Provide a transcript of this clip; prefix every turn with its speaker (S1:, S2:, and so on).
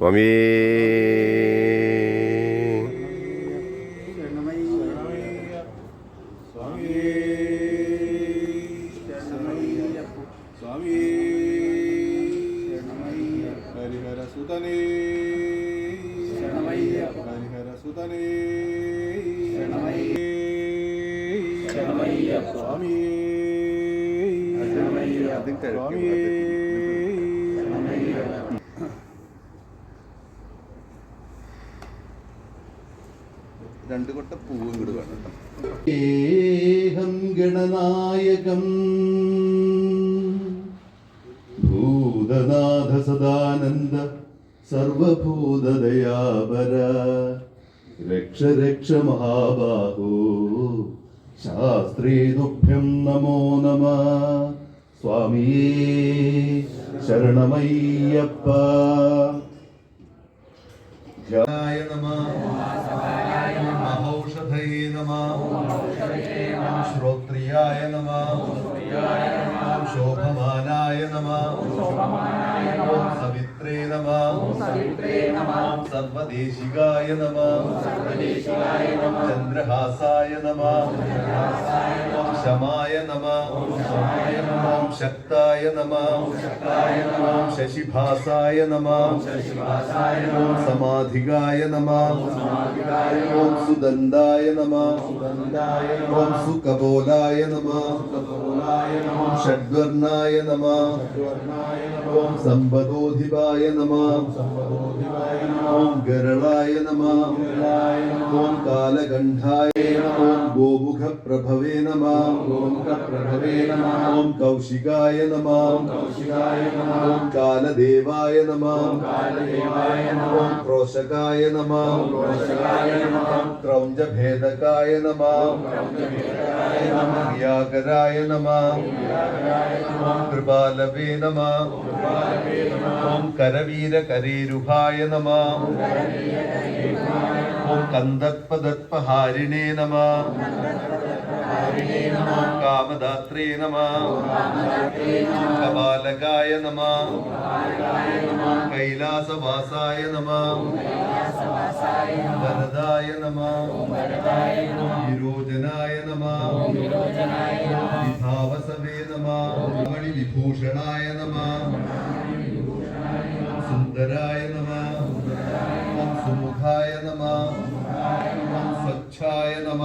S1: സ്വാമി
S2: സ്വാമി. ഹരിഹര സുതനേ ഹരിഹര സുതനേ സ്വാമി സ്വാമി രണ്ട് കൊട്ട പൂവും വേണം
S3: ഏഹം ഗണനായകം. ഭൂതനാഥ സദാനന്ദ സർവഭൂതദയാപര. രക്ഷ രക്ഷ മഹാബാഹോ. ശാസ്ത്രീ തുഭ്യം നമോ നമ. സ്വാമിയേ ശരണമയ്യപ്പ. ജായ നമ മഹൗഷധയേ നമ. ശ്രോത്രിയായ നമ. ശോഭമാനായ നമ. സവിത്രേ നമ. സർവദേശികായ നമ. ചന്ദ്രഹാസായ നമ. ശമായ നമ. ഓം ശക്തായ നമ. ഓം ശശിഭാസായ നമ. ഓം സമാധികായ നമ. ഓം സുദന്തായ നമ. ഓം സുകപോലായ നമ. ഓം ഷഡ്വർണായ നമ. ഓം സമ്പദോധിപായ നമ. ഓം ഗരളായ നമ. ഓം കാലകണ്ഠായ ഓം നമ ഗോമുഖപ്രഭവേ നമ. ഓം കൗശികായ നമാം കൗശികായ നമാം കാലദേവായ നമാം കാലദേവായ നമാം ക്രോശകായ നമാം ക്രോശകായ നമാം ക്രൗഞ്ചഭേദകായ നമാം ക്രൗഞ്ചഭേദകായ നമാം വ്യാകരായ നമാം വ്യാകരായ നമാം കൃപാലവേ നമ ഓം കരവീരകരേരുഹായ നമാം കന്ദപ്പദത്പഹാരിണേ നമാം കന്ദപ്പദത്പഹാരിണേ ഓം കാമദാത്രേ നമ. കപാലകായ നമ. കൈലാസവാസായ നമ. വരദായ നമ. വിരോചനായ നമ. വിഭാവസവേ നമ. മണിവിഭൂഷണായ നമ. സുന്ദരായ നമ. സുമുഖായ നമ. സ്വച്ഛായ നമ.